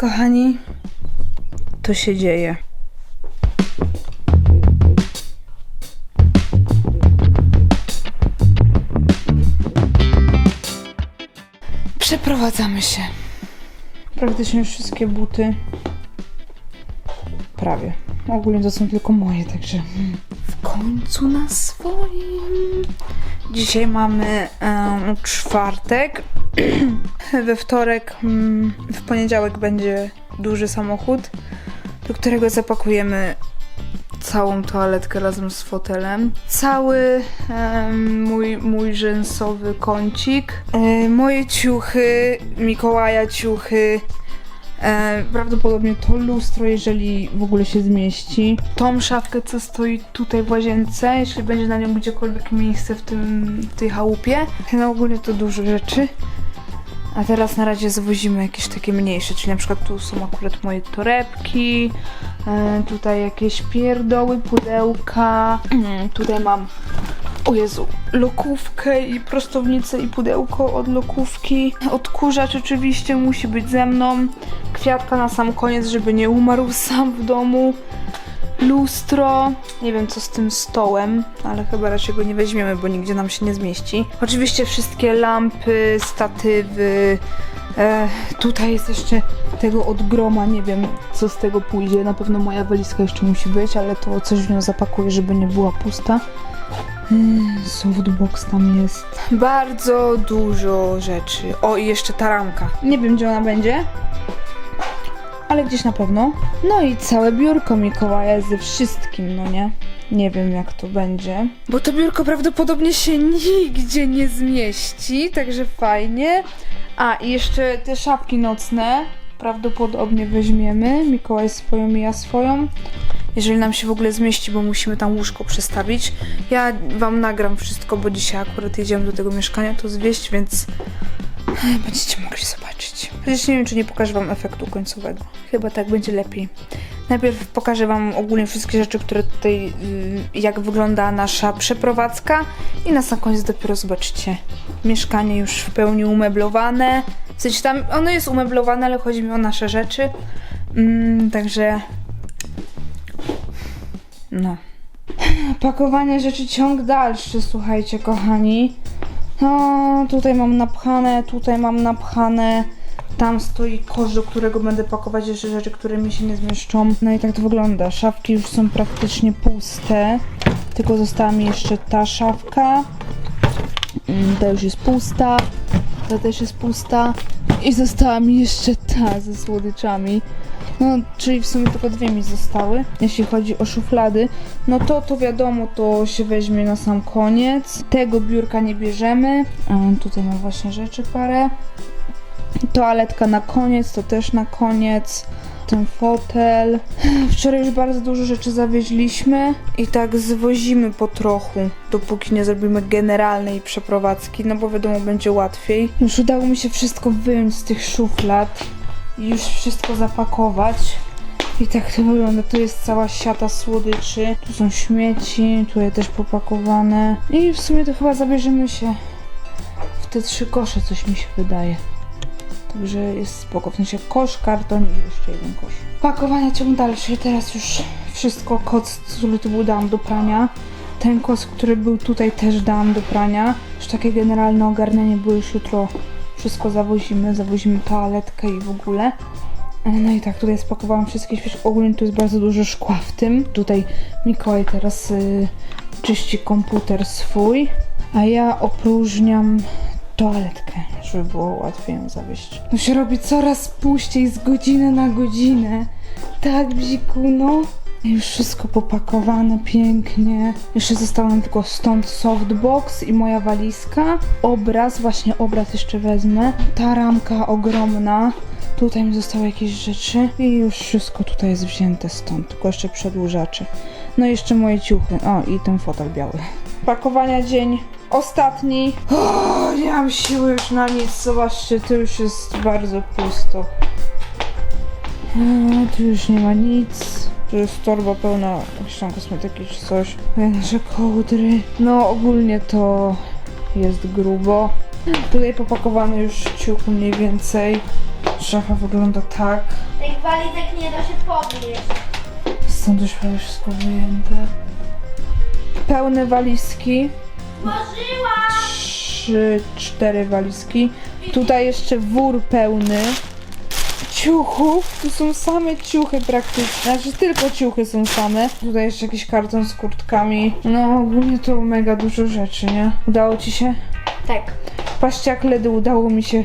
Kochani, to się dzieje. Przeprowadzamy się. Praktycznie wszystkie buty. Prawie. Ogólnie to są tylko moje, także w końcu na swoim. Dzisiaj mamy em, czwartek. We wtorek, mm, w poniedziałek będzie duży samochód, do którego zapakujemy całą toaletkę razem z fotelem. Cały em, mój, mój rzęsowy kącik. E, moje ciuchy, Mikołaja ciuchy. E, prawdopodobnie to lustro, jeżeli w ogóle się zmieści. Tą szafkę, co stoi tutaj w łazience, jeśli będzie na nią gdziekolwiek miejsce w, tym, w tej chałupie. No ogólnie to dużo rzeczy. A teraz na razie zwozimy jakieś takie mniejsze, czyli na przykład tu są akurat moje torebki, e, tutaj jakieś pierdoły, pudełka, mm, tutaj mam, o Jezu, lokówkę i prostownicę i pudełko od lokówki. Odkurzacz oczywiście musi być ze mną, kwiatka na sam koniec, żeby nie umarł sam w domu. Lustro. Nie wiem co z tym stołem, ale chyba raczej go nie weźmiemy, bo nigdzie nam się nie zmieści. Oczywiście wszystkie lampy, statywy. E, tutaj jest jeszcze tego od groma, nie wiem co z tego pójdzie. Na pewno moja walizka jeszcze musi być, ale to coś w nią zapakuję, żeby nie była pusta. Mm, Softbox tam jest. Bardzo dużo rzeczy. O, i jeszcze ta ramka. Nie wiem, gdzie ona będzie, ale gdzieś na pewno. No i całe biurko Mikołaja ze wszystkim, no nie? Nie wiem jak to będzie. Bo to biurko prawdopodobnie się nigdzie nie zmieści, także fajnie. A i jeszcze te szapki nocne prawdopodobnie weźmiemy. Mikołaj swoją i ja swoją. Jeżeli nam się w ogóle zmieści, bo musimy tam łóżko przestawić. Ja wam nagram wszystko, bo dzisiaj akurat jedziemy do tego mieszkania to zwieść, więc Będziecie mogli zobaczyć. Chociaż nie wiem, czy nie pokażę Wam efektu końcowego. Chyba tak będzie lepiej. Najpierw pokażę Wam ogólnie wszystkie rzeczy, które tutaj, y, jak wygląda nasza przeprowadzka i na sam koniec dopiero zobaczycie mieszkanie już w pełni umeblowane. W sensie tam ono jest umeblowane, ale chodzi mi o nasze rzeczy. Mm, także... No. Pakowanie rzeczy ciąg dalszy, słuchajcie, kochani. Tutaj mam napchane, tutaj mam napchane. Tam stoi kosz, do którego będę pakować jeszcze rzeczy, które mi się nie zmieszczą. No i tak to wygląda. Szafki już są praktycznie puste. Tylko została mi jeszcze ta szafka. Mm, Ta już jest pusta. Ta też jest pusta. I została mi jeszcze ta ze słodyczami. No, czyli w sumie tylko dwie mi zostały. Jeśli chodzi o szuflady, no to to wiadomo, to się weźmie na sam koniec. Tego biurka nie bierzemy. A, tutaj mam właśnie rzeczy parę. Toaletka na koniec, to też na koniec. Ten fotel. Wczoraj już bardzo dużo rzeczy zawieźliśmy i tak zwozimy po trochu, dopóki nie zrobimy generalnej przeprowadzki, no bo wiadomo, będzie łatwiej. Już udało mi się wszystko wyjąć z tych szuflad już wszystko zapakować. I tak to wygląda. Tu jest cała siata słodyczy. Tu są śmieci, tutaj też popakowane. I w sumie to chyba zabierzemy się w te trzy kosze, coś mi się wydaje. Także jest spoko. W sensie kosz, karton i jeszcze jeden kosz. Pakowania ciąg dalszy. Teraz już wszystko. Koc, który tu był, dałam do prania. Ten koc, który był tutaj też dałam do prania. Już takie generalne ogarnianie, bo już jutro wszystko zawozimy. Zawozimy toaletkę i w ogóle. No i tak, tutaj spakowałam wszystkie świeże. Ogólnie tu jest bardzo dużo szkła w tym. Tutaj Mikołaj teraz y, czyści komputer swój, a ja opróżniam toaletkę, żeby było łatwiej ją zawieźć. No się robi coraz puściej z godziny na godzinę. Tak, bziku, no. Już wszystko popakowane pięknie. Jeszcze została nam tylko stąd softbox i moja walizka. Obraz, właśnie obraz jeszcze wezmę. Ta ramka ogromna. Tutaj mi zostały jakieś rzeczy i już wszystko tutaj jest wzięte stąd, tylko jeszcze przedłużacze. No i jeszcze moje ciuchy. O, i ten fotel biały. Pakowania dzień ostatni. O, nie mam siły już na nic. Zobaczcie, tu już jest bardzo pusto. No, tu już nie ma nic. Tu jest torba pełna jakichś tam kosmetyki czy coś. Nasze kołdry. No ogólnie to jest grubo. Tutaj popakowane już ciuchy mniej więcej. szafa wygląda tak. Tych walizek nie da się podnieść. Stąd już prawie wszystko wyjęte. Pełne walizki. Złożyła! Trzy, cztery walizki. Tutaj jeszcze wór pełny. Ciuchów. Tu są same ciuchy praktycznie. Znaczy tylko ciuchy są same. Tutaj jeszcze jakiś karton z kurtkami. No ogólnie to mega dużo rzeczy, nie? Udało ci się? Tak. Patrzcie jak ledy udało mi się.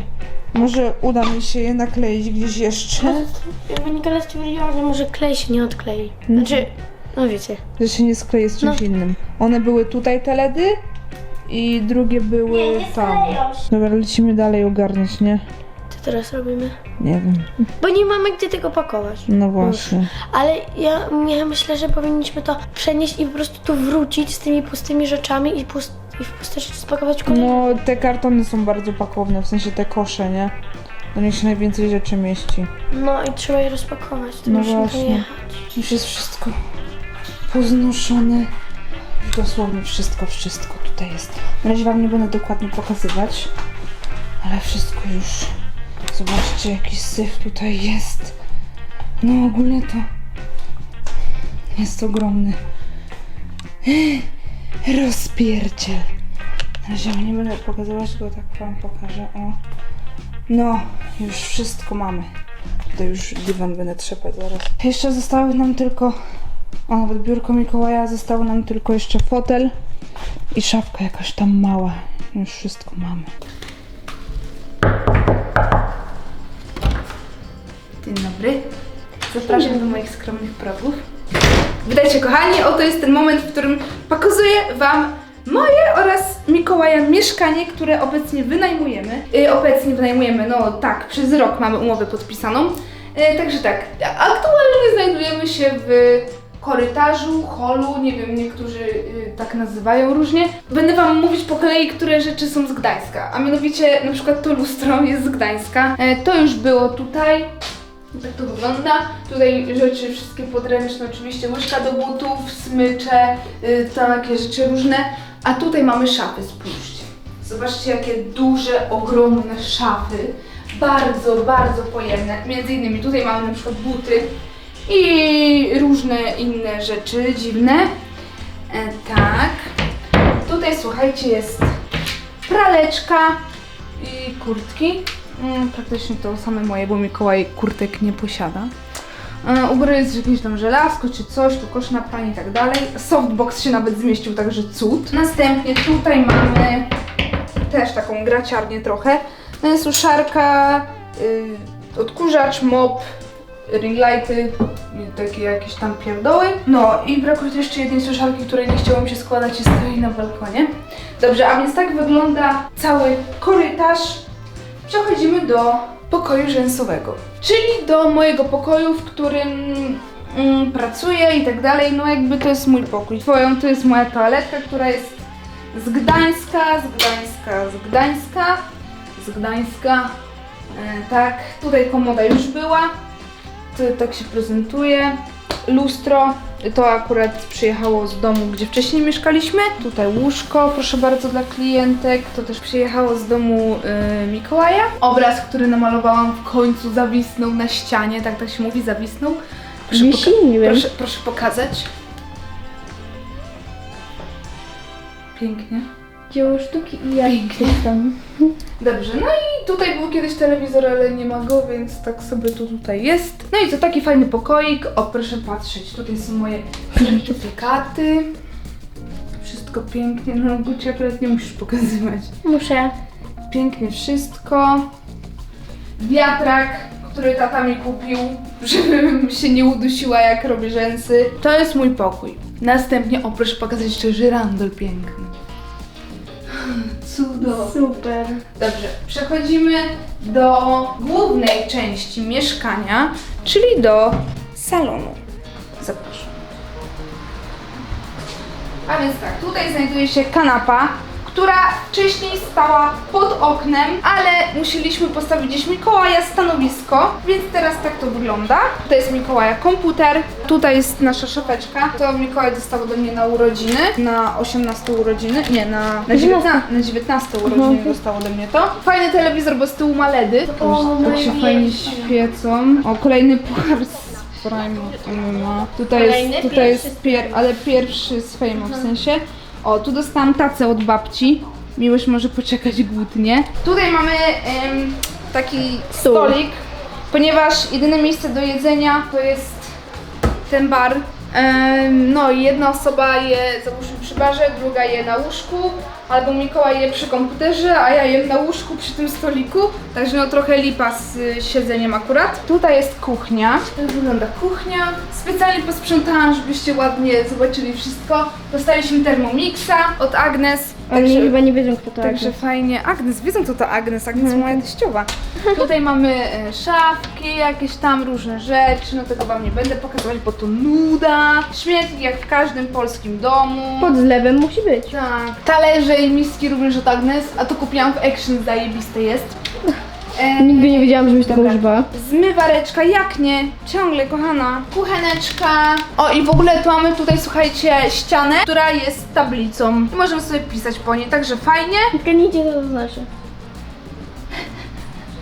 Może uda mi się je nakleić gdzieś jeszcze. Jakby Nikola stwierdziła, że może klej się nie odklei. Znaczy, no wiecie. Że się nie skleje z czymś No. innym. One były tutaj te ledy i drugie były Nie, nie tam. skleją się. Dobra, lecimy dalej ogarniać, nie? Teraz robimy? Nie wiem. Bo nie mamy gdzie tego pakować. No właśnie. Ale ja, ja myślę, że powinniśmy to przenieść i po prostu tu wrócić z tymi pustymi rzeczami i, pust, i w puste rzeczy spakować kolejne. No, te kartony są bardzo pakowne, w sensie te kosze, nie? Do nich się najwięcej rzeczy mieści. No i trzeba je rozpakować. To No musimy właśnie. pojechać. Już jest wszystko poznoszone. Dosłownie wszystko, wszystko tutaj jest. Na razie wam nie będę dokładnie pokazywać, ale wszystko już. Zobaczcie, jaki syf tutaj jest. No ogólnie to jest ogromny. Rozpierdziel. Na razie nie będę pokazywać, tylko tak wam pokażę. O. No, już wszystko mamy. To już dywan będę trzepać zaraz. Jeszcze zostały nam tylko. O, nawet biurko Mikołaja, zostało nam tylko jeszcze fotel i szafka jakaś tam mała. Już wszystko mamy. Dzień dobry. Zapraszam do moich skromnych progów. Witajcie kochani, oto jest ten moment, w którym pokazuję Wam moje oraz Mikołaja mieszkanie, które obecnie wynajmujemy. Yy, obecnie wynajmujemy, no tak, przez rok mamy umowę podpisaną. Yy, także tak, aktualnie znajdujemy się w korytarzu, holu, nie wiem, niektórzy yy, tak nazywają różnie. Będę Wam mówić po kolei, które rzeczy są z Gdańska, a mianowicie na przykład to lustro jest z Gdańska. Yy, to już było tutaj, tak to wygląda. Tutaj rzeczy wszystkie podręczne, oczywiście łyżka do butów, smycze, y, takie rzeczy różne. A tutaj mamy szafy, spójrzcie. Zobaczcie jakie duże, ogromne szafy. Bardzo, bardzo pojemne. Między innymi tutaj mamy na przykład buty i różne inne rzeczy dziwne. E, tak. Tutaj słuchajcie jest praleczka i kurtki. Mm, praktycznie to same moje, bo Mikołaj kurtek nie posiada. E, U góry jest jakieś tam żelazko czy coś, tu kosz na pranie i tak dalej. Softbox się nawet zmieścił, także cud. Następnie tutaj mamy też taką graciarnię trochę. E, Suszarka, y, odkurzacz, mop, ringlighty, takie jakieś tam pierdoły. No i brakuje tu jeszcze jednej suszarki, której nie chciało mi się składać i stoi na balkonie. Dobrze, a więc tak wygląda cały korytarz. Przechodzimy do pokoju rzęsowego, czyli do mojego pokoju, w którym mm, pracuję i tak dalej. No jakby to jest mój pokój. Twoją to jest moja toaletka, która jest z Gdańska, z Gdańska, z Gdańska, z Gdańska. E, tak, tutaj komoda już była. To, tak się prezentuje. Lustro, to akurat przyjechało z domu, gdzie wcześniej mieszkaliśmy. Tutaj łóżko, proszę bardzo, dla klientek. To też przyjechało z domu y, Mikołaja. Obraz, który namalowałam w końcu zawisnął na ścianie, tak tak się mówi, zawisnął. Proszę, Wisi? Nie wiem. proszę, proszę pokazać. Pięknie. Dzieło sztuki i ja Pięknie. tam. Dobrze, no i tutaj był kiedyś telewizor, ale nie ma go, więc tak sobie to tutaj jest. No i co, taki fajny pokoik. O, proszę patrzeć, tutaj są moje certyfikaty. Wszystko pięknie, no Guci akurat nie musisz pokazywać. Muszę. Pięknie wszystko. Wiatrak, który tata mi kupił, żebym się nie udusiła jak robię rzęsy. To jest mój pokój. Następnie, o proszę pokazać jeszcze żyrandol piękny. Cudownie. Super. Dobrze, przechodzimy do głównej części mieszkania, czyli do salonu. Zapraszam. A więc tak, tutaj znajduje się kanapa, która wcześniej stała pod oknem, ale musieliśmy postawić gdzieś Mikołaja stanowisko, więc teraz tak to wygląda. To jest Mikołaja komputer, tutaj jest nasza szafeczka. To Mikołaj dostał ode mnie na urodziny, na 18 urodziny, nie, na, na, 19, na 19 urodziny dostał ode mnie to. Fajny telewizor, bo z tyłu ma LEDy. O, tak się fajnie świecą. O, kolejny puchar z Prime MMA. Tutaj jest, tutaj jest pier, ale pierwszy z Fame'a w sensie. O, tu dostałam tacę od babci. Miłość może poczekać głódnie. Tutaj mamy em, taki stolik, ponieważ jedyne miejsce do jedzenia to jest ten bar. No i jedna osoba je załóżmy przy barze, druga je na łóżku, albo Mikołaj je przy komputerze, a ja jem na łóżku przy tym stoliku. Także no trochę lipa z y, siedzeniem akurat. Tutaj jest kuchnia. Tak wygląda kuchnia. Specjalnie posprzątałam, żebyście ładnie zobaczyli wszystko. Dostaliśmy Thermomixa od Agnes. Oni chyba nie wiedzą, kto to Także Agnes. fajnie. Agnes, wiedzą co to Agnes, Agnes moja teściowa. Tutaj mamy e, szafki, jakieś tam różne rzeczy, no tego wam nie będę pokazywać, bo to nuda. Śmietnik jak w każdym polskim domu. Pod zlewem musi być. Tak. Talerze i miski również od Agnes, a to kupiłam w Action, zajebiste jest. E, Nigdy nie wiedziałam, żebyś tak Dobra. używała. Zmywareczka, jak nie? Ciągle, kochana. Kucheneczka. O i w ogóle tu mamy tutaj, słuchajcie, ścianę, która jest tablicą. I możemy sobie pisać po niej, także fajnie. Zgadnijcie, co to znaczy.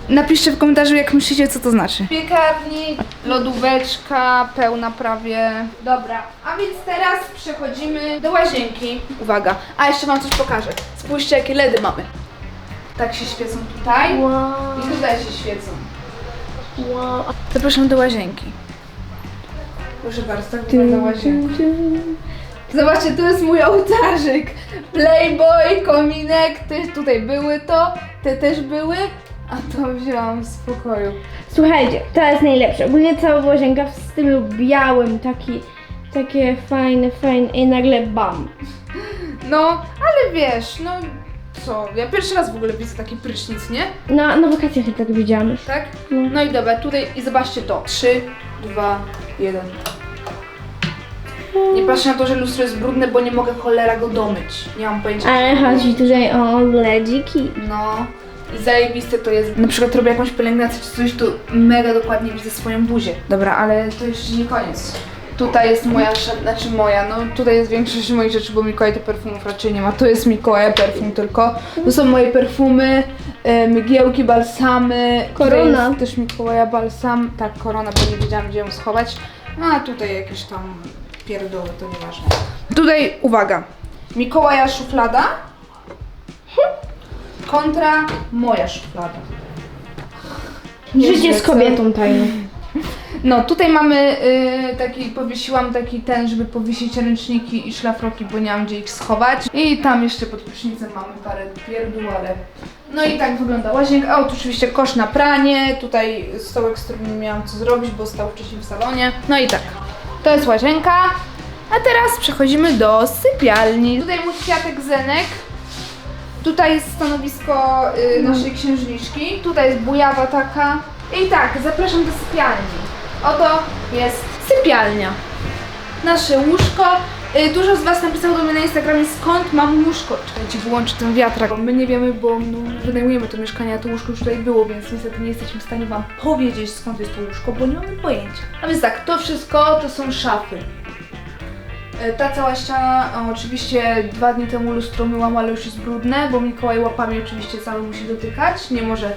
Napiszcie w komentarzu, jak myślicie, co to znaczy. Piekarnik, lodóweczka, pełna prawie. Dobra, a więc teraz przechodzimy do łazienki. Uwaga, a jeszcze wam coś pokażę. Spójrzcie, jakie LEDy mamy. Tak się świecą tutaj Wow. i tutaj się świecą. wow. Zapraszam do łazienki. Proszę bardzo, tak wygląda łazienka. Zobaczcie, tu jest mój ołtarzyk. Playboy, kominek, też tutaj były to, te też były, a to wzięłam z pokoju. Słuchajcie, to jest najlepsze. Ogólnie cała łazienka w stylu białym, taki, takie fajne, fajne i nagle bam. No, ale wiesz, no co, ja pierwszy raz w ogóle widzę taki prysznic, nie? Na, na wakacjach tak widziałam już. Tak? No. No i dobra, tutaj i zobaczcie to. 3, 2, 1. Nie patrzcie na to, że lustro jest brudne, bo nie mogę cholera go domyć. Nie mam pojęcia. Ale chodzi tutaj o ledziki. No. Zajebiste to jest. Na przykład robię jakąś pielęgnację czy coś, to mega dokładnie widzę swoją buzię. Dobra, ale to jeszcze nie koniec. Tutaj jest moja, sza- znaczy moja, no tutaj jest większość moich rzeczy, bo Mikołaj to perfumów raczej nie ma. To jest Mikołaja perfum tylko. To są moje perfumy, e, mgiełki, balsamy. Tutaj Korona. Jest też Mikołaja balsam. Tak, korona, bo nie wiedziałam gdzie ją schować. A tutaj jakieś tam pierdoły, to nieważne. Tutaj, uwaga, Mikołaja szuflada kontra moja szuflada. Życie z kobietą tajną. No, tutaj mamy y, taki, powiesiłam taki ten, żeby powiesić ręczniki i szlafroki, bo nie mam gdzie ich schować. I tam jeszcze pod prysznicem mamy parę pierdół, ale... No i tak wygląda łazienka. A, tu oczywiście kosz na pranie, tutaj stołek, z którym nie miałam co zrobić, bo stał wcześniej w salonie. No i tak, to jest łazienka. A teraz przechodzimy do sypialni. Tutaj mój kwiatek Zenek. Tutaj jest stanowisko y, naszej księżniczki. Tutaj jest bujawa taka. I tak, zapraszam do sypialni. Oto jest sypialnia. Nasze łóżko. Y, Dużo z Was napisało do mnie na Instagramie, skąd mam łóżko. Czekajcie, wyłączę ten wiatrak. My nie wiemy, bo no, wynajmujemy to mieszkanie, a to łóżko już tutaj było, więc niestety nie jesteśmy w stanie Wam powiedzieć, skąd jest to łóżko, bo nie mamy pojęcia. A więc tak, to wszystko to są szafy. E, Ta cała ściana, o, oczywiście dwa dni temu lustro myłam, ale już jest brudne, bo Mikołaj łapami oczywiście cały musi dotykać. Nie może,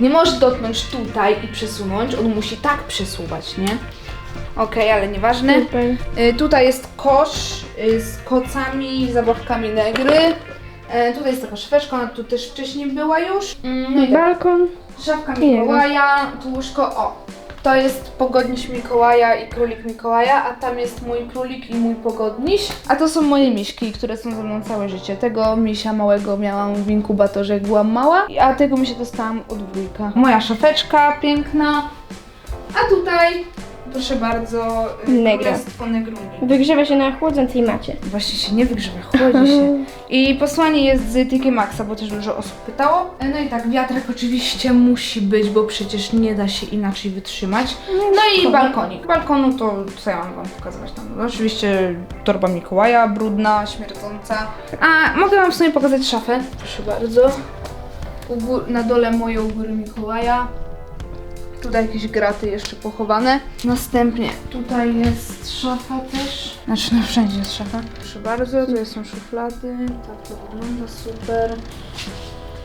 nie może dotknąć tutaj i przesunąć, on musi tak przesuwać, nie? Okej, ale nieważne. Super. Y, tutaj jest kosz y, z kocami zabawkami negry. E, tutaj jest taka szweczka, ona tu też wcześniej była już. Mm, no i tak, Balkon. szafka. Mikołaja, tu łóżko, o. To jest pogodniś Mikołaja i królik Mikołaja, a tam jest mój królik i mój pogodniś. A to są moje miśki, które są ze mną całe życie. Tego misia małego miałam w inkubatorze, jak byłam mała, a tego mi się dostałam od wujka. Moja szafeczka piękna. A tutaj Proszę bardzo, y, Negra. Królestwo Negruni. Wygrzewa się na chłodzącej macie. Właśnie się nie wygrzewa, chłodzi się. I posłanie jest z TK Maxa, bo też dużo osób pytało. No i tak, wiatrak oczywiście musi być, bo przecież nie da się inaczej wytrzymać. No i balkonik. Balkonu to co ja mam wam pokazywać tam? No, oczywiście torba Mikołaja, brudna, śmierdząca. A mogę wam w sumie pokazać szafę? Proszę bardzo. U gó- na dole moje u góry Mikołaja. Tutaj jakieś graty jeszcze pochowane. Następnie tutaj jest szafa też. Znaczy no wszędzie jest szafa. Proszę bardzo, tu są szuflady. Tak to wygląda, super.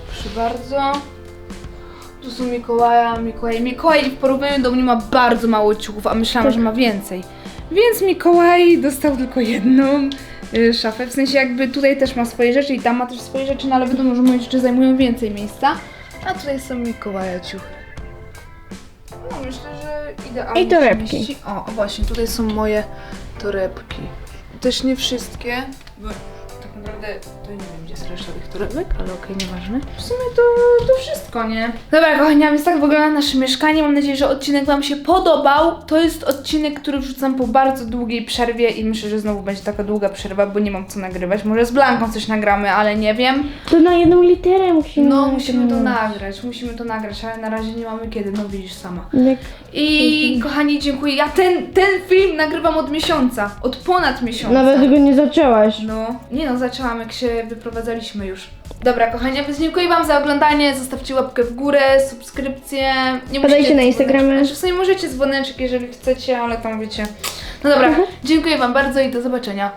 Proszę bardzo. Tu są Mikołaja, Mikołaj. Mikołaj w porównaniu do mnie ma bardzo mało ciuchów, a myślałam, że ma więcej. Więc Mikołaj dostał tylko jedną y, szafę. W sensie jakby tutaj też ma swoje rzeczy i tam ma też swoje rzeczy, no ale wiadomo, że moje rzeczy zajmują więcej miejsca. A tutaj są Mikołaja ciuchy. No myślę, że idealnie. I torebki. się mieści. O, właśnie, tutaj są moje torebki. Też nie wszystkie, bo tak naprawdę to nie wiem, jest reszta tych torebek, ale okej, nieważne. W sumie to, to wszystko, nie? Dobra, kochani, a więc tak wygląda nasze mieszkanie. Mam nadzieję, że odcinek Wam się podobał. To jest odcinek, który wrzucam po bardzo długiej przerwie i myślę, że znowu będzie taka długa przerwa, bo nie mam co nagrywać. Może z Blanką coś nagramy, ale nie wiem. To na jedną literę musimy. No, musimy to nagrać. musimy to nagrać, ale na razie nie mamy kiedy, no widzisz sama. Jak I kochani, dziękuję. Ja ten, ten film nagrywam od miesiąca, od ponad miesiąca. Nawet go nie zaczęłaś. No, nie no, zaczęłam jak się wyprowadzaliśmy już. Dobra, kochani, więc dziękuję Wam za oglądanie. Zostawcie łapkę w górę, subskrypcję. Nie Podajcie na Instagramy. Znaczy, w sumie możecie dzwoneczek, jeżeli chcecie, ale tam wiecie. No dobra, dziękuję Wam bardzo i do zobaczenia.